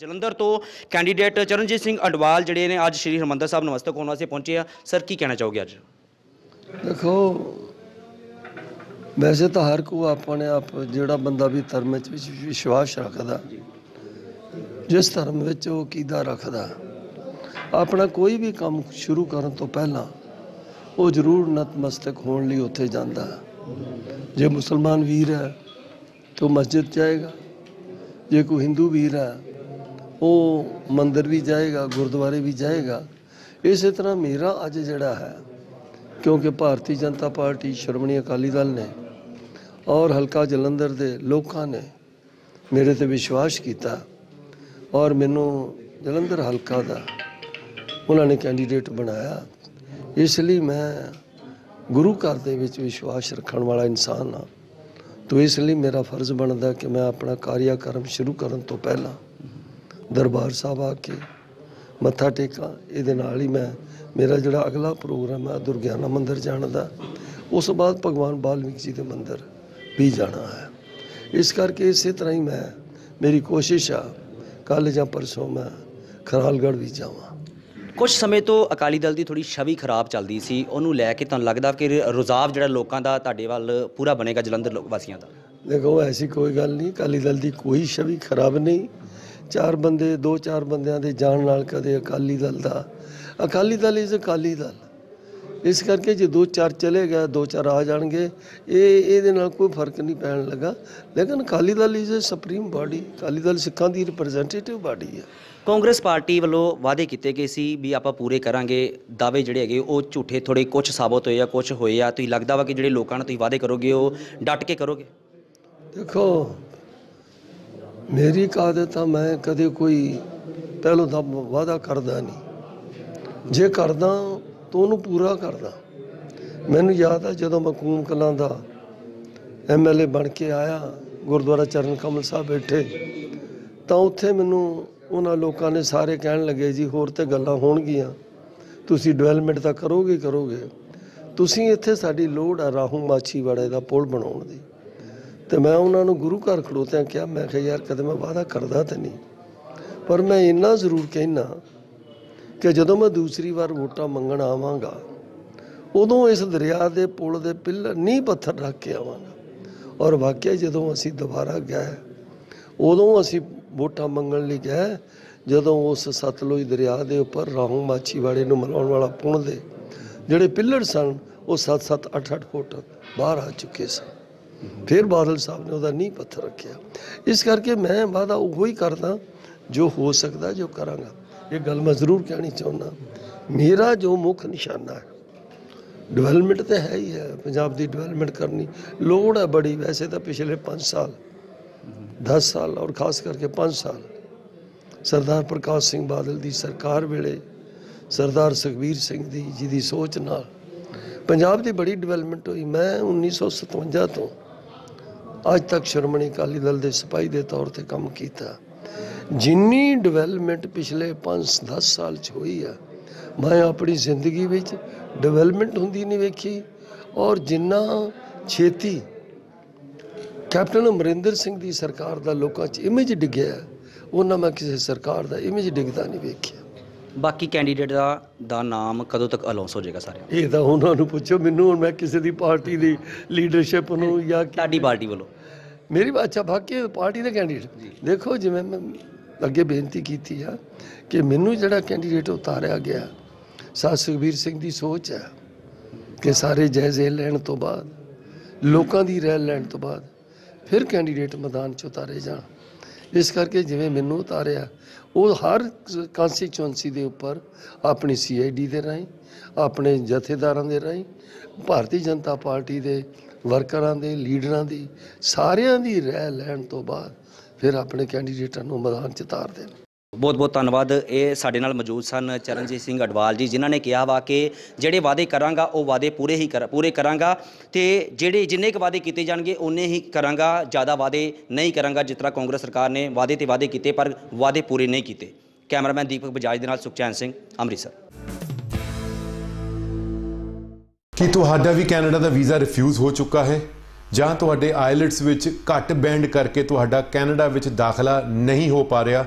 ਜਲੰਧਰ ਤੋਂ ਕੈਂਡੀਡੇਟ ਚਰਨਜੀਤ ਸਿੰਘ ਅਡਵਾਲ ਜਿਹੜੇ ਨੇ ਅੱਜ ਸ਼੍ਰੀ ਹਰਮੰਦਰ ਸਾਹਿਬ ਨਮਸਤਕ ਹੋਣ ਵਾਸਤੇ ਪਹੁੰਚੇ ਆ। ਸਰ, ਕੀ ਕਹਿਣਾ ਚਾਹੋਗੇ ਅੱਜ? ਦੇਖੋ, ਵੈਸੇ ਤਾਂ ਹਰ ਕੋ ਆਪਣੇ ਆਪ ਜਿਹੜਾ ਬੰਦਾ ਵੀ ਧਰਮ ਵਿੱਚ ਵਿਸ਼ਵਾਸ ਰੱਖਦਾ, ਜਿਸ ਧਰਮ ਵਿੱਚ ਉਹ ਕੀਦਾ ਰੱਖਦਾ, ਆਪਣਾ ਕੋਈ ਵੀ ਕੰਮ ਸ਼ੁਰੂ ਕਰਨ ਤੋਂ ਪਹਿਲਾਂ ਉਹ ਜ਼ਰੂਰ ਨਤਮਸਤਕ ਹੋਣ ਲਈ ਉੱਥੇ ਜਾਂਦਾ। ਜੇ ਮੁਸਲਮਾਨ ਵੀਰ ਹੈ ਤਾਂ ਮਸਜਿਦ ਜਾਏਗਾ, ਜੇ ਕੋਈ ਹਿੰਦੂ ਵੀਰ ਹੈ ਉਹ ਮੰਦਿਰ ਵੀ ਜਾਏਗਾ, ਗੁਰਦੁਆਰੇ ਵੀ ਜਾਏਗਾ। ਇਸੇ ਤਰ੍ਹਾਂ ਮੇਰਾ ਅੱਜ ਜਿਹੜਾ ਹੈ, ਕਿਉਂਕਿ ਭਾਰਤੀ ਜਨਤਾ ਪਾਰਟੀ ਸ਼੍ਰੋਮਣੀ ਅਕਾਲੀ ਦਲ ਨੇ ਔਰ ਹਲਕਾ ਜਲੰਧਰ ਦੇ ਲੋਕਾਂ ਨੇ ਮੇਰੇ ਤੇ ਵਿਸ਼ਵਾਸ ਕੀਤਾ ਔਰ ਮੈਨੂੰ ਜਲੰਧਰ ਹਲਕਾ ਦਾ ਉਹਨਾਂ ਨੇ ਕੈਂਡੀਡੇਟ ਬਣਾਇਆ। ਇਸ ਲਈ ਮੈਂ ਗੁਰੂ ਘਰ ਦੇ ਵਿੱਚ ਵਿਸ਼ਵਾਸ ਰੱਖਣ ਵਾਲਾ ਇਨਸਾਨ ਹਾਂ। ਤੋ ਇਸ ਲਈ ਮੇਰਾ ਫਰਜ਼ ਬਣਦਾ ਕਿ ਮੈਂ ਆਪਣਾ ਕਾਰਿਆਕਰਮ ਸ਼ੁਰੂ ਕਰਨ ਤੋਂ ਪਹਿਲਾਂ ਦਰਬਾਰ ਸਾਹਿਬ ਆ ਕੇ ਮੱਥਾ ਟੇਕਾਂ। ਇਹਦੇ ਨਾਲ ਹੀ ਮੈਂ ਮੇਰਾ ਜਿਹੜਾ ਅਗਲਾ ਪ੍ਰੋਗਰਾਮ ਹੈ ਦੁਰਗਿਆਨਾ ਮੰਦਿਰ ਜਾਣ ਦਾ ਉਸ ਤੋਂ ਬਾਅਦ ਭਗਵਾਨ ਬਾਲਮੀਕ ਜੀ ਦੇ ਮੰਦਿਰ ਵੀ ਜਾਣਾ ਹੈ। ਇਸ ਕਰਕੇ ਇਸੇ ਤਰ੍ਹਾਂ ਹੀ ਮੈਂ ਮੇਰੀ ਕੋਸ਼ਿਸ਼ ਆ ਕੱਲ ਜਾਂ ਪਰਸੋਂ ਮੈਂ ਖਰਾਲਗੜ੍ਹ ਵੀ ਜਾਵਾਂ। ਕੁਝ ਸਮੇਂ ਤੋਂ ਅਕਾਲੀ ਦਲ ਦੀ ਥੋੜੀ ਛਵੀ ਖਰਾਬ ਚੱਲਦੀ ਸੀ ਉਹਨੂੰ ਲੈ ਕੇ ਤੁਹਾਨੂੰ ਲੱਗਦਾ ਕਿ ਰੁਝਾਵ ਜਿਹੜਾ ਲੋਕਾਂ ਦਾ ਤੁਹਾਡੇ ਵੱਲ ਪੂਰਾ ਬਣੇਗਾ ਜਲੰਧਰ ਲੋਕ ਵਾਸੀਆਂ ਦਾ? ਦੇਖੋ ਐਸੀ ਕੋਈ ਗੱਲ ਨਹੀਂ ਅਕਾਲੀ ਦਲ ਦੀ ਕੋਈ ਛਵੀ ਖਰਾਬ ਨਹੀਂ। ਚਾਰ ਬੰਦੇ ਦੋ ਚਾਰ ਬੰਦਿਆਂ ਦੇ ਜਾਣ ਨਾਲ ਕਦੇ ਅਕਾਲੀ ਦਲ ਦਾ। ਅਕਾਲੀ ਦਲ ਇਜ਼ ਅਕਾਲੀ ਦਲ। ਇਸ ਕਰਕੇ ਜੇ ਦੋ ਚਾਰ ਚਲੇ ਗਏ ਦੋ ਚਾਰ ਆ ਜਾਣਗੇ ਇਹ ਇਹਦੇ ਨਾਲ ਕੋਈ ਫ਼ਰਕ ਨਹੀਂ ਪੈਣ ਲੱਗਾ। ਲੇਕਿਨ Akali Dal is a supreme body Akali Dal ਸਿੱਖਾਂ ਦੀ ਰਿਪਰੈਜ਼ੈਂਟੇਟਿਵ ਬਾਡੀ ਹੈ ਕਾਂਗਰਸ ਪਾਰਟੀ ਵੱਲੋਂ ਵਾਅਦੇ ਕੀਤੇ ਗਏ ਸੀ ਵੀ ਆਪਾਂ ਪੂਰੇ ਕਰਾਂਗੇ। ਦਾਅਵੇ ਜਿਹੜੇ ਹੈਗੇ ਉਹ ਝੂਠੇ ਥੋੜੇ ਕੁਝ ਸਾਬਤ ਹੋਏ ਆ ਕੁਝ ਹੋਏ ਆ। ਤੁਸੀਂ ਲੱਗਦਾ ਵਾ ਕਿ ਜਿਹੜੇ ਲੋਕਾਂ ਨਾਲ ਤੁਸੀਂ ਵਾਅਦੇ ਕਰੋਗੇ ਉਹ ਡਟ ਕੇ ਕਰੋਗੇ? ਦੇਖੋ ਮੇਰੀ ਕਾਦਤ ਆ ਮੈਂ ਕਦੇ ਕੋਈ ਪਹਿਲੋਂ ਦਾ ਵਾਅਦਾ ਕਰਦਾ ਨਹੀਂ। ਜੇ ਕਰਦਾ, ਤਾਂ ਉਹਨੂੰ ਪੂਰਾ ਕਰਦਾ। ਮੈਨੂੰ ਯਾਦ ਆ ਜਦੋਂ ਮੈਂ ਕੂਮ ਕਲਾਂ ਦਾ ਐਮਐਲਏ ਬਣ ਕੇ ਆਇਆ, ਗੁਰਦੁਆਰਾ ਚਰਨ ਕਮਲ ਸਾਹਿਬ ਬੈਠੇ, ਤਾਂ ਉੱਥੇ ਮੈਨੂੰ ਉਹਨਾਂ ਲੋਕਾਂ ਨੇ ਸਾਰੇ ਕਹਿਣ ਲੱਗੇ, ਜੀ, ਹੋਰ ਤੇ ਗੱਲਾਂ ਹੋਣਗੀਆਂ। ਤੁਸੀਂ ਡਿਵੈਲਪਮੈਂਟ ਤਾਂ ਕਰੋਗੇ ਕਰੋਗੇ। ਤੁਸੀਂ ਇੱਥੇ ਸਾਡੀ ਲੋੜ ਆ ਰਾਹੂ ਮਾਛੀਵਾੜੇ ਦਾ ਪੁਲ ਬਣਾਉਣ ਦੀ। ਤੇ ਮੈਂ ਉਹਨਾਂ ਨੂੰ ਗੁਰੂ ਘਰ ਖੜੋਤਿਆਂ ਕਿਹਾ, ਮੈਂ ਕਿਹਾ, ਯਾਰ, ਕਦੇ ਮੈਂ ਵਾਅਦਾ ਕਰਦਾ ਤੇ ਨਹੀਂ। ਪਰ ਮੈਂ ਇੰਨਾ ਜ਼ਰੂਰ ਕਹਿਣਾ ਕਿ ਜਦੋਂ ਮੈਂ ਦੂਸਰੀ ਵਾਰ ਵੋਟਾਂ ਮੰਗਣ ਆਵਾਂਗਾ, ਉਦੋਂ ਇਸ ਦਰਿਆ ਦੇ ਪੁਲ ਦੇ ਪਿੱਲਰ ਨੀਂਹ ਪੱਥਰ ਰੱਖ ਕੇ ਆਵਾਂਗਾ। ਔਰ ਵਾਕਿਆ ਜਦੋਂ ਅਸੀਂ ਦੁਬਾਰਾ ਗਏ, ਉਦੋਂ ਅਸੀਂ ਵੋਟਾਂ ਮੰਗਣ ਲਈ ਗਏ, ਜਦੋਂ ਉਸ ਸਤਲੁਜ ਦਰਿਆ ਦੇ ਉੱਪਰ ਰਾਹੂ ਮਾਛੀਵਾੜੇ ਨੂੰ ਮਿਲਾਉਣ ਵਾਲਾ ਪੁਲ ਦੇ ਜਿਹੜੇ ਪਿੱਲਰ ਸਨ, ਉਹ 7-7 8-8 ਫੁੱਟ ਬਾਹਰ ਆ ਚੁੱਕੇ ਸਨ। ਫਿਰ ਬਾਦਲ ਸਾਹਿਬ ਨੇ ਉਹਦਾ ਨੀਂਹ ਪੱਥਰ ਰੱਖਿਆ। ਇਸ ਕਰਕੇ ਮੈਂ ਵਾਦਾ ਉਹ ਹੀ ਕਰਦਾ, ਜੋ ਹੋ ਸਕਦਾ ਜੋ ਕਰਾਂਗਾ। ਇਹ ਗੱਲ ਮੈਂ ਜ਼ਰੂਰ ਕਹਿਣੀ ਚਾਹੁੰਦਾ। ਮੇਰਾ ਜੋ ਮੁੱਖ ਨਿਸ਼ਾਨਾ ਹੈ ਡਿਵੈਲਪਮੈਂਟ ਤੇ ਹੈ ਹੀ ਹੈ, ਪੰਜਾਬ ਦੀ ਡਿਵੈਲਪਮੈਂਟ ਕਰਨੀ। ਲੋੜ ਹੈ ਬੜੀ, ਵੈਸੇ ਤਾਂ ਪਿਛਲੇ 5 ਸਾਲ 10 ਸਾਲ ਔਰ ਖਾਸ ਕਰਕੇ 5 ਸਾਲ, ਸਰਦਾਰ ਪ੍ਰਕਾਸ਼ ਸਿੰਘ ਬਾਦਲ ਦੀ ਸਰਕਾਰ ਵੇਲੇ, ਸਰਦਾਰ ਸੁਖਬੀਰ ਸਿੰਘ ਦੀ, ਜਿਹਦੀ ਸੋਚ ਨਾਲ ਪੰਜਾਬ ਦੀ ਬੜੀ ਡਿਵੈਲਪਮੈਂਟ ਹੋਈ। ਮੈਂ 1957 ਤੋਂ ਅੱਜ ਤੱਕ ਸ਼੍ਰੋਮਣੀ ਅਕਾਲੀ ਦਲ ਦੇ ਸਿਪਾਹੀ ਦੇ ਤੌਰ ਤੇ ਕੰਮ ਕੀਤਾ। ਜਿੰਨੀ ਡਿਵੈਲਪਮੈਂਟ ਪਿਛਲੇ 5-10 ਸਾਲ ਚ ਹੋਈ ਆ, ਮੈਂ ਆਪਣੀ ਜ਼ਿੰਦਗੀ ਵਿੱਚ ਡਿਵੈਲਪਮੈਂਟ ਹੁੰਦੀ ਨਹੀਂ ਵੇਖੀ ਔਰ ਜਿੰਨਾ ਛੇਤੀ ਕੈਪਟਨ ਅਮਰਿੰਦਰ ਸਿੰਘ ਦੀ ਸਰਕਾਰ ਦਾ ਲੋਕਾਂ 'ਚ ਇਮੇਜ ਡਿੱਗਿਆ, ਉਹਨਾਂ ਮੈਂ ਕਿਸੇ ਸਰਕਾਰ ਦਾ ਇਮੇਜ ਡਿੱਗਦਾ ਨਹੀਂ ਵੇਖਿਆ। ਬਾਕੀ ਕੈਂਡੀਡੇਟ ਦਾ ਦਾ ਨਾਮ ਕਦੋਂ ਤੱਕ ਅਨਾਉਂਸ ਹੋ ਜਾਏਗਾ ਸਾਰਿਆਂ? ਇਹ ਤਾਂ ਉਹਨਾਂ ਨੂੰ ਪੁੱਛੋ ਮੈਨੂੰ ਹੁਣ ਮੈਂ ਕਿਸੇ ਦੀ ਪਾਰਟੀ ਦੀ ਲੀਡਰਸ਼ਿਪ ਨੂੰ ਜਾਂ ਤੁਹਾਡੀ ਪਾਰਟੀ ਵੱਲੋਂ। ਮੇਰੀ ਅੱਛਾ ਬਾਕੀ ਪਾਰਟੀ ਦੇ ਕੈਂਡੀਡੇਟ ਦੇਖੋ ਜਿਵੇਂ ਮੈਂ ਅੱਗੇ ਬੇਨਤੀ ਕੀਤੀ ਆ ਕਿ ਮੈਨੂੰ ਜਿਹੜਾ ਕੈਂਡੀਡੇਟ ਉਤਾਰਿਆ ਗਿਆ ਸਾਧ ਸੁਖਬੀਰ ਸਿੰਘ ਦੀ ਸੋਚ ਹੈ ਕਿ ਸਾਰੇ ਜਾਇਜ਼ੇ ਲੈਣ ਤੋਂ ਬਾਅਦ ਲੋਕਾਂ ਦੀ ਰਾਏ ਲੈਣ ਤੋਂ ਬਾਅਦ ਫਿਰ ਕੈਂਡੀਡੇਟ ਮੈਦਾਨ 'ਚ ਉਤਾਰੇ ਜਾਣ। ਇਸ ਕਰਕੇ ਜਿਵੇਂ ਮੈਨੂੰ ਉਤਾਰਿਆ, ਉਹ ਹਰ ਕਨਸਟੀਚੁਐਂਸੀ ਦੇ ਉੱਪਰ ਆਪਣੀ ਸੀਆਈਡੀ ਦੇ ਰਾਹੀਂ, ਆਪਣੇ ਜਥੇਦਾਰਾਂ ਦੇ ਰਾਹੀਂ, ਭਾਰਤੀ ਜਨਤਾ ਪਾਰਟੀ ਦੇ ਵਰਕਰਾਂ ਦੇ, ਲੀਡਰਾਂ ਦੀ, ਸਾਰਿਆਂ ਦੀ ਰਹਿ ਲੈਣ ਤੋਂ ਬਾਅਦ ਫਿਰ ਆਪਣੇ ਕੈਂਡੀਡੇਟਾਂ ਨੂੰ ਮੈਦਾਨ 'ਚ ਉਤਾਰਦੇ ਨੇ ਬਹੁਤ ਬਹੁਤ ਧੰਨਵਾਦ। ਇਹ ਸਾਡੇ ਨਾਲ ਮੌਜੂਦ ਸਨ ਚਰਨਜੀਤ ਸਿੰਘ ਅਡਵਾਲ ਜੀ, ਜਿਨ੍ਹਾਂ ਨੇ ਕਿਹਾ ਵਾ ਕਿ ਜਿਹੜੇ ਵਾਅਦੇ ਕਰਾਂਗਾ, ਉਹ ਵਾਅਦੇ ਪੂਰੇ ਹੀ ਕਰ, ਪੂਰੇ ਕਰਾਂਗਾ ਤੇ ਜਿਹੜੇ ਜਿੰਨੇ ਕੁ ਵਾਅਦੇ ਕੀਤੇ ਜਾਣਗੇ ਉਹਨੇ ਹੀ ਕਰਾਂਗਾ, ਜ਼ਿਆਦਾ ਵਾਅਦੇ ਨਹੀਂ ਕਰਾਂਗਾ ਜਿਸ ਤਰ੍ਹਾਂ ਕਾਂਗਰਸ ਸਰਕਾਰ ਨੇ ਵਾਅਦੇ ਤੇ ਵਾਅਦੇ ਕੀਤੇ, ਪਰ ਵਾਅਦੇ ਪੂਰੇ ਨਹੀਂ ਕੀਤੇ। ਕੈਮਰਾਮੈਨ ਦੀਪਕ ਬਜਾਜ ਦੇ ਨਾਲ ਸੁਖਚੈਨ ਸਿੰਘ, ਅੰਮ੍ਰਿਤਸਰ। ਕੀ ਤੁਹਾਡਾ ਵੀ ਕੈਨੇਡਾ ਦਾ ਵੀਜ਼ਾ ਰਿਫਿਊਜ਼ ਹੋ ਚੁੱਕਾ ਹੈ? ਜਾਂ ਤੁਹਾਡੇ ਆਇਲਟਸ ਵਿੱਚ ਘੱਟ ਬੈਂਡ ਕਰਕੇ ਤੁਹਾਡਾ ਕੈਨੇਡਾ ਵਿੱਚ ਦਾਖਲਾ ਨਹੀਂ ਹੋ ਪਾ ਰਿਹਾ?